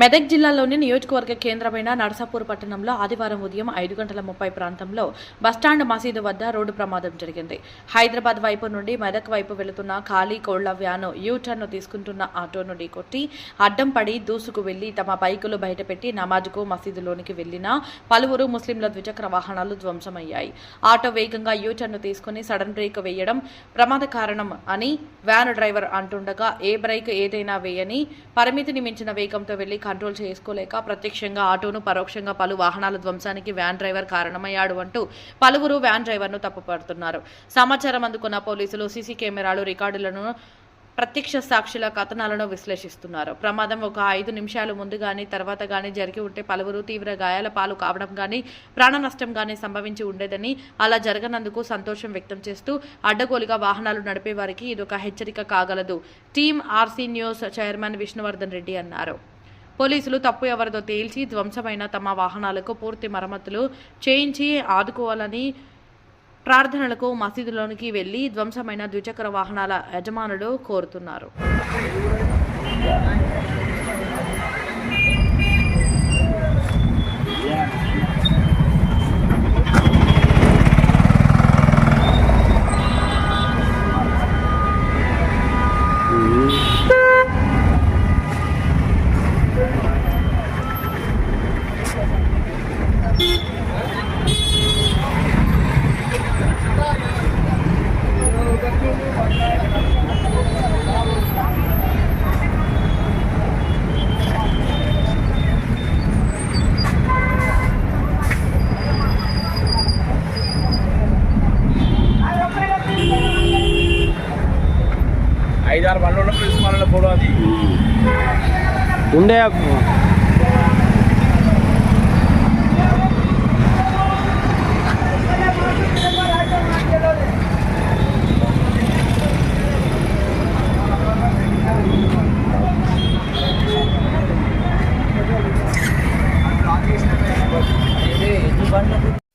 మెదక్ జిల్లాలోని నియోజకవర్గ కేంద్రమైన నర్సాపూర్ పట్టణంలో ఆదివారం ఉదయం ఐదు గంటల ముప్పై ప్రాంతంలో బస్టాండ్ మసీదు వద్ద రోడ్డు ప్రమాదం జరిగింది. హైదరాబాద్ వైపు నుండి మెదక్ వైపు వెళుతున్న ఖాళీ కోళ్ళ వ్యాను యూటర్న్ తీసుకుంటున్న ఆటోను ఢీకొట్టి అడ్డం పడి దూసుకు వెళ్ళి తమ బైకులు బయటపెట్టి నమాజ్కు మసీదులోనికి వెళ్ళిన పలువురు ముస్లింల ద్విచక్ర వాహనాలు ధ్వంసమయ్యాయి. ఆటో వేగంగా యూటర్న్ తీసుకుని సడన్ బ్రేక్ వేయడం ప్రమాద కారణం అని వ్యాన్ డ్రైవర్ అంటుండగా ఏ బ్రేక్ ఏదైనా వేయని పరిమితిని మించిన వేగంతో వెళ్ళి కంట్రోల్ చేసుకోలేక ప్రత్యక్షంగా ఆటోను పరోక్షంగా పలు వాహనాల ధ్వంసానికి వ్యాన్ డ్రైవర్ కారణమయ్యాడు అంటూ పలువురు వ్యాన్ డ్రైవర్ను తప్పుపడుతున్నారు. సమాచారం అందుకున్న పోలీసులు సీసీ కెమెరాలు రికార్డులను ప్రత్యక్ష సాక్షుల కథనాలను విశ్లేషిస్తున్నారు. ప్రమాదం ఒక ఐదు నిమిషాలు ముందు కానీ తర్వాత కానీ జరిగి ఉంటే పలువురు తీవ్ర గాయాల పాలు కావడం కానీ ప్రాణ నష్టం కానీ సంభవించి ఉండేదని అలా జరగనందుకు సంతోషం వ్యక్తం చేస్తూ అడ్డగోలుగా వాహనాలు నడిపే వారికి ఇదొక హెచ్చరిక కాగలదు. Team RC news chairman Vishnuvardhan Reddy అన్నారు. పోలీసులు తప్పు ఎవరిదో తేల్చి ధ్వంసమైన తమ వాహనాలకు పూర్తి మరమ్మతులు చేయించి ఆదుకోవాలని ప్రార్థనలకు మసీదులోనికి వెళ్ళి ధ్వంసమైన ద్విచక్ర వాహనాల యజమానులు కోరుతున్నారు. ఐదారు బండ్లు ఉన్నప్పుడు తీసుకోవాలన్న ఫోటో అది ఉండే 关了